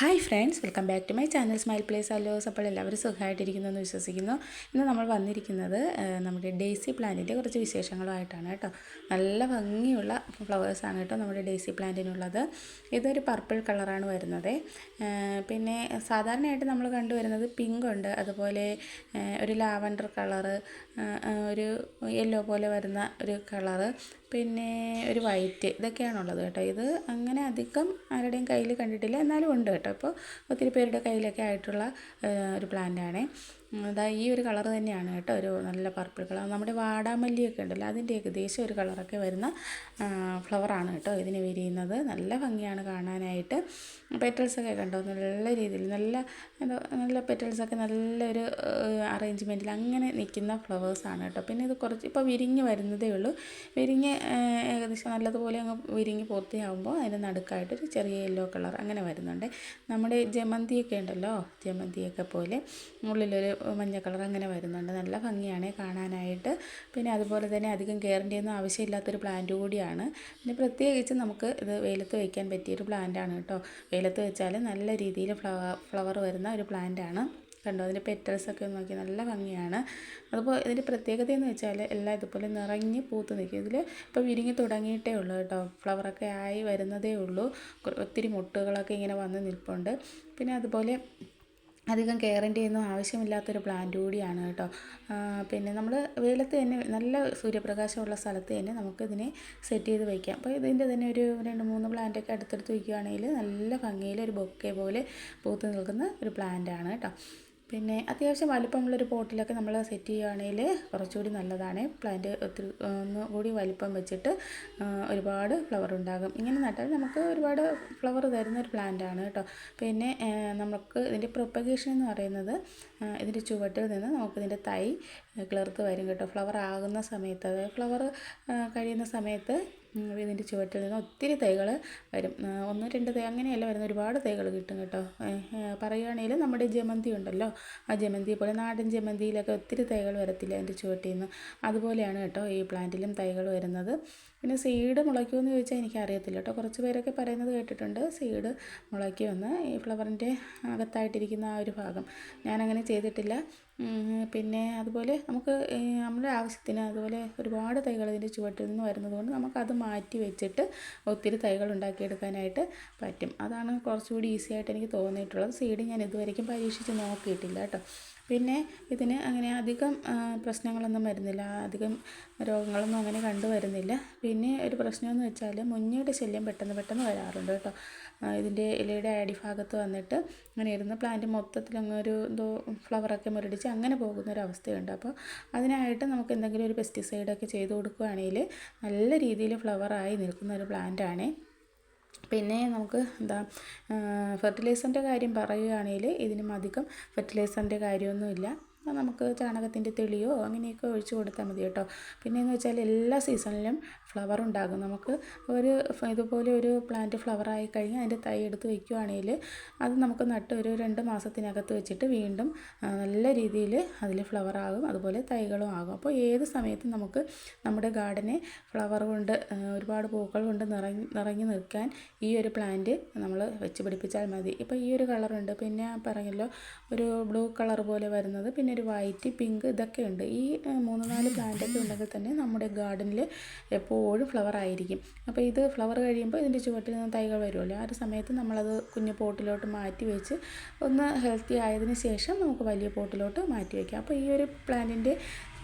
Hi friends welcome back to my channel smile place allows അപ്പോൾ എല്ലാവരും സുഖമായിട്ടിരിക്കുന്നു എന്ന് വിശ്വസിക്കുന്നു. ഇന്ന് നമ്മൾ വന്നിരിക്കുന്നത് നമ്മുടെ ഡേസി പ്ലാന്റിന്റെ കുറച്ച് വിശേഷങ്ങളുമായിട്ടാണ് കേട്ടോ. നല്ല ഭംഗിയുള്ള ഫ്ലവേഴ്സാണ് കേട്ടോ നമ്മുടെ ഡേസി പ്ലാന്റിനുള്ളത്. ഇതൊരു പർപ്പിൾ കളറാണ് വരുന്നത്. പിന്നെ സാധാരണയായിട്ട് നമ്മൾ കണ്ടുവരുന്നത് പിങ്ക് ഉണ്ട്. അതുപോലെ ഒരു ലാവൻഡർ കളറ് ഒരു യെല്ലോ പോലെ വരുന്ന ഒരു കളറ് പിന്നെ ഒരു വൈറ്റ് ഇതൊക്കെയാണുള്ളത് കേട്ടോ. ഇത് അങ്ങനെ അധികം ആരുടെയും കയ്യിൽ കണ്ടിട്ടില്ല. എന്നാലും ഉണ്ട് കേട്ടോ. ഇപ്പോൾ ഒത്തിരി പേരുടെ കയ്യിലൊക്കെ ആയിട്ടുള്ള ഒരു പ്ലാന്റാണ് അതാ ഈ ഒരു കളർ തന്നെയാണ് കേട്ടോ ഒരു നല്ല പർപ്പിൾ കളർ. നമ്മുടെ വാടാമല്ലിയൊക്കെ ഉണ്ടല്ലോ അതിന്റെ ഏകദേശം ഒരു കളറൊക്കെ വരുന്ന ഫ്ലവറാണ് കേട്ടോ ഇതിന് വിരിയുന്നത്. നല്ല ഭംഗിയാണ് കാണാനായിട്ട്. പെറ്റൽസൊക്കെ കണ്ടോ? നല്ല രീതിയിൽ നല്ല എന്താ നല്ല പെറ്റൽസൊക്കെ നല്ലൊരു അറേഞ്ച്മെന്റിൽ അങ്ങനെ നിൽക്കുന്ന ഫ്ലവേഴ്സാണ് കേട്ടോ. പിന്നെ ഇത് കുറച്ച് ഇപ്പോൾ വിരിഞ്ഞ് വരുന്നതേ ഉള്ളൂ. വിരിഞ്ഞ് ഏകദേശം നല്ലതുപോലെ അങ്ങ് വിരിഞ്ഞ് പൂർത്തിയാകുമ്പോൾ അതിന് നടുക്കായിട്ടൊരു ചെറിയ യെല്ലോ കളർ അങ്ങനെ വരുന്നുണ്ട്. നമ്മുടെ ജമന്തിയൊക്കെ ഉണ്ടല്ലോ ജമന്തിയൊക്കെ പോലെ ഉള്ളിലൊരു മഞ്ഞ കളർ അങ്ങനെ വരുന്നുണ്ട്. നല്ല ഭംഗിയാണ് കാണാനായിട്ട്. പിന്നെ അതുപോലെ തന്നെ അധികം കെയറിന്റെ ഒന്നും ആവശ്യമില്ലാത്തൊരു പ്ലാന്റ് കൂടിയാണ്. പിന്നെ പ്രത്യേകിച്ച് നമുക്ക് ഇത് വെയിലത്ത് വയ്ക്കാൻ പറ്റിയൊരു പ്ലാന്റാണ് കേട്ടോ. വെയിലത്ത് വെച്ചാൽ നല്ല രീതിയിൽ ഫ്ലവർ ഫ്ലവർ വരുന്ന ഒരു പ്ലാന്റാണ് കണ്ടോ? അതിന്റെ പെറ്റൽസൊക്കെ നോക്കി നല്ല ഭംഗിയാണ്. അതുപോലെ ഇതിന്റെ പ്രത്യേകത എന്ന് വെച്ചാൽ എല്ലാം ഇതുപോലെ നിറഞ്ഞ് പൂത്ത് നിൽക്കും. ഇതിൽ ഇപ്പോൾ വിരിങ്ങി തുടങ്ങിയിട്ടേ ഉള്ളൂ കേട്ടോ. ഫ്ലവറൊക്കെ ആയി വരുന്നതേ ഉള്ളൂ. ഒത്തിരി മുട്ടുകളൊക്കെ ഇങ്ങനെ വന്ന് നിൽപ്പുണ്ട്. പിന്നെ അതുപോലെ അധികം കെയറിന്റെ ഒന്നും ആവശ്യമില്ലാത്തൊരു പ്ലാന്റ് കൂടിയാണ് കേട്ടോ. പിന്നെ നമ്മൾ വെയിലത്ത് തന്നെ നല്ല സൂര്യപ്രകാശമുള്ള സ്ഥലത്ത് തന്നെ നമുക്കിതിനെ സെറ്റ് ചെയ്ത് വയ്ക്കാം അപ്പോൾ ഇതിന്റെ തന്നെ ഒരു രണ്ട് മൂന്ന് പ്ലാന്റൊക്കെ അടുത്തെടുത്ത് വയ്ക്കുകയാണെങ്കിൽ നല്ല ഭംഗിയിൽ ഒരു ബൊക്കെ പോലെ പൂത്ത് നിൽക്കുന്ന ഒരു പ്ലാന്റ് ആണ് കേട്ടോ. പിന്നെ അത്യാവശ്യം വലിപ്പമുള്ളൊരു പോട്ടിലൊക്കെ നമ്മൾ സെറ്റ് ചെയ്യുകയാണെങ്കിൽ കുറച്ചുകൂടി നല്ലതാണ്. പ്ലാന്റ് ഒത്തിരി ഒന്ന് കൂടി വലിപ്പം വെച്ചിട്ട് ഒരുപാട് ഫ്ലവർ ഉണ്ടാകും. ഇങ്ങനെ നട്ടാൽ നമുക്ക് ഒരുപാട് ഫ്ലവർ തരുന്ന ഒരു പ്ലാന്റ് ആണ് കേട്ടോ. പിന്നെ നമുക്ക് ഇതിന്റെ പ്രൊപ്പഗേഷൻ എന്ന് പറയുന്നത് ഇതിന്റെ ചുവട്ടിൽ നിന്ന് നമുക്കിതിന്റെ തൈ കിളിർത്ത് വരും കേട്ടോ. ഫ്ലവർ ആകുന്ന സമയത്ത് അതായത് ഫ്ലവർ കഴിയുന്ന സമയത്ത് ഇതിന്റെ ചുവട്ടിൽ നിന്ന് ഒത്തിരി തൈകൾ വരും. ഒന്ന് രണ്ട് തൈ അങ്ങനെയല്ല വരുന്ന ഒരുപാട് തൈകൾ കിട്ടും കേട്ടോ. പറയുകയാണെങ്കിൽ നമ്മുടെ ജമന്തി ഉണ്ടല്ലോ. ആ ജമന്തി പോലെ നാടൻ ജമന്തിയിലൊക്കെ ഒത്തിരി തൈകൾ വരത്തില്ല അതിന്റെ ചുവട്ടിൽ നിന്ന്. അതുപോലെയാണ് കേട്ടോ ഈ പ്ലാന്റിലും തൈകൾ വരുന്നത്. പിന്നെ സീഡ് മുളയ്ക്കുമെന്ന് ചോദിച്ചാൽ എനിക്ക് അറിയത്തില്ല കേട്ടോ. കുറച്ച് പേരൊക്കെ പറയുന്നത് കേട്ടിട്ടുണ്ട്. സീഡ് മുളയ്ക്കുമെന്ന് ഈ ഫ്ലവറിന്റെ അകത്തായിട്ടിരിക്കുന്ന ആ ഒരു ഭാഗം. ഞാനങ്ങനെ ചെയ്തിട്ടില്ല. പിന്നെ അതുപോലെ നമുക്ക് നമ്മുടെ ആവശ്യത്തിന് അതുപോലെ ഒരുപാട് തൈകൾ ഇതിന്റെ ചുവട്ടിൽ നിന്ന് വരുന്നതുകൊണ്ട് നമുക്കത് മാറ്റി വെച്ചിട്ട് ഒത്തിരി തൈകൾ ഉണ്ടാക്കിയെടുക്കാനായിട്ട് പറ്റും. അതാണ് കുറച്ചുകൂടി ഈസി ആയിട്ട് എനിക്ക് തോന്നിയിട്ടുള്ളത്. സീഡ് ഞാൻ ഇതുവരേക്കും പരീക്ഷിച്ച് നോക്കിയിട്ടില്ല കേട്ടോ. പിന്നെ ഇതിന് അങ്ങനെ അധികം പ്രശ്നങ്ങളൊന്നും വരുന്നില്ല. അധികം രോഗങ്ങളൊന്നും അങ്ങനെ കണ്ടുവരുന്നില്ല. പിന്നെ ഒരു പ്രശ്നമെന്ന് വെച്ചാൽ മുഞ്ഞയുടെ ശല്യം പെട്ടെന്ന് പെട്ടെന്ന് വരാറുണ്ട് കേട്ടോ. ഇതിന്റെ ഇലയുടെ അടിഭാഗത്ത് വന്നിട്ട് അങ്ങനെ ഇരുന്ന് പ്ലാന്റ് മൊത്തത്തിൽ അങ്ങ് ഒരു എന്തോ ഫ്ലവറൊക്കെ മുരടിച്ച് അങ്ങനെ പോകുന്ന ഒരു അവസ്ഥയുണ്ട് അപ്പോൾ അതിനായിട്ട് നമുക്ക് എന്തെങ്കിലും ഒരു പെസ്റ്റിസൈഡൊക്കെ ചെയ്ത് കൊടുക്കുകയാണെങ്കിൽ നല്ല രീതിയിൽ ഫ്ലവറായി നിൽക്കുന്ന ഒരു പ്ലാന്റാണ് പിന്നെ നമുക്ക് എന്താ ഫെർട്ടിലൈസറിന്റെ കാര്യം പറയുകയാണെങ്കിൽ ഇതിനും അധികം ഫെർട്ടിലൈസറിന്റെ കാര്യമൊന്നുമില്ല. നമുക്ക് ചാണകത്തിന്റെ തെളിയോ അങ്ങനെയൊക്കെ ഒഴിച്ചു കൊടുത്താൽ മതി കേട്ടോ. പിന്നെയെന്ന് വെച്ചാൽ എല്ലാ സീസണിലും ഫ്ലവർ ഉണ്ടാകും. നമുക്ക് ഒരു ഇതുപോലെ ഒരു പ്ലാന്റ് ഫ്ലവർ ആയി കഴിഞ്ഞാൽ അതിന്റെ തൈ എടുത്ത് വയ്ക്കുകയാണെങ്കിൽ അത് നമുക്ക് നട്ട് ഒരു രണ്ട് മാസത്തിനകത്ത് വെച്ചിട്ട് വീണ്ടും നല്ല രീതിയിൽ അതിൽ ഫ്ലവർ ആകും. അതുപോലെ തൈകളും ആകും. അപ്പോൾ ഏത് സമയത്തും നമുക്ക് നമ്മുടെ ഗാർഡനെ ഫ്ലവർ കൊണ്ട് ഒരുപാട് പൂക്കൾ കൊണ്ട് നിറഞ്ഞ് നിറഞ്ഞു നിൽക്കാൻ ഈ ഒരു പ്ലാന്റ് നമ്മൾ വെച്ച് പിടിപ്പിച്ചാൽ മതി. ഇപ്പോൾ ഈ ഒരു കളറുണ്ട്. പിന്നെ പറഞ്ഞല്ലോ ഒരു ബ്ലൂ കളർ പോലെ വരുന്നത്. പിന്നെ ഒരു വൈറ്റ് പിങ്ക് ഇതൊക്കെ ഉണ്ട്. ഈ മൂന്ന് നാല് പ്ലാന്റൊക്കെ ഉണ്ടെങ്കിൽ തന്നെ നമ്മുടെ ഗാർഡനിൽ എപ്പോഴും ഫ്ലവർ ആയിരിക്കും. അപ്പോൾ ഇത് ഫ്ലവർ കഴിയുമ്പോൾ ഇതിന്റെ ചുവട്ടിൽ നിന്ന് തൈകൾ വരുമല്ലോ. ആ ഒരു സമയത്ത് നമ്മളത് കുഞ്ഞു പോട്ടിലോട്ട് മാറ്റി വെച്ച് ഒന്ന് ഹെൽത്തി ആയതിനു ശേഷം നമുക്ക് വലിയ പോട്ടിലോട്ട് മാറ്റി വയ്ക്കാം അപ്പോൾ ഈ ഒരു പ്ലാന്റിന്റെ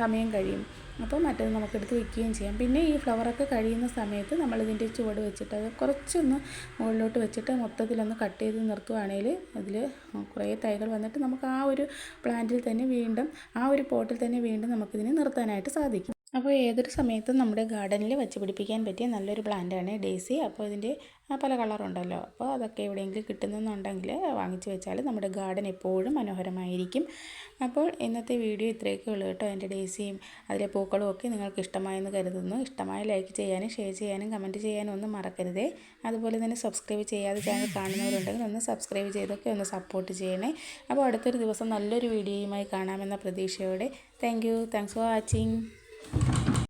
സമയം കഴിയും. അപ്പോൾ മറ്റത് നമുക്കെടുത്ത് വയ്ക്കുകയും ചെയ്യാം. പിന്നെ ഈ ഫ്ലവറൊക്കെ കഴിയുന്ന സമയത്ത് നമ്മളിതിന്റെ ചുവട് വെച്ചിട്ട് അത് കുറച്ചൊന്ന് മുകളിലോട്ട് വെച്ചിട്ട് മൊത്തത്തിലൊന്ന് കട്ട് ചെയ്ത് നിർത്തുവാണെങ്കിൽ അതിൽ കുറേ തൈകൾ വന്നിട്ട് നമുക്ക് ആ ഒരു പ്ലാന്റിൽ തന്നെ വീണ്ടും ആ ഒരു പോട്ടിൽ തന്നെ വീണ്ടും നമുക്കിതിനെ നിർത്താനായിട്ട് സാധിക്കും. അപ്പോൾ ഏതൊരു സമയത്തും നമ്മുടെ ഗാർഡനിൽ വെച്ച് പിടിപ്പിക്കാൻ പറ്റിയ നല്ലൊരു പ്ലാന്റാണ് ഡേസി. അപ്പോൾ ഇതിന്റെ പല കളറുണ്ടല്ലോ. അപ്പോൾ അതൊക്കെ എവിടെയെങ്കിലും കിട്ടുന്നുണ്ടെങ്കിൽ വാങ്ങിച്ച് വെച്ചാൽ നമ്മുടെ ഗാർഡൻ എപ്പോഴും മനോഹരമായിരിക്കും. അപ്പോൾ ഇന്നത്തെ വീഡിയോ ഇത്രയൊക്കെ ഉള്ളൂ കേട്ടോ എന്റെ ഡേസിയും അതിലെ പൂക്കളും ഒക്കെ നിങ്ങൾക്ക് ഇഷ്ടമായെന്ന് കരുതുന്നു. ഇഷ്ടമായ ലൈക്ക് ചെയ്യാനും ഷെയർ ചെയ്യാനും കമന്റ് ചെയ്യാനും ഒന്നും മറക്കരുതേ. അതുപോലെ തന്നെ സബ്സ്ക്രൈബ് ചെയ്യാതെ ചാനൽ കാണുന്നവരുണ്ടെങ്കിൽ ഒന്ന് സബ്സ്ക്രൈബ് ചെയ്തൊക്കെ ഒന്ന് സപ്പോർട്ട് ചെയ്യണേ. അപ്പോൾ അടുത്തൊരു ദിവസം നല്ലൊരു വീഡിയോയുമായി കാണാമെന്ന പ്രതീക്ഷയോടെ. Thank you. Thanks for watching.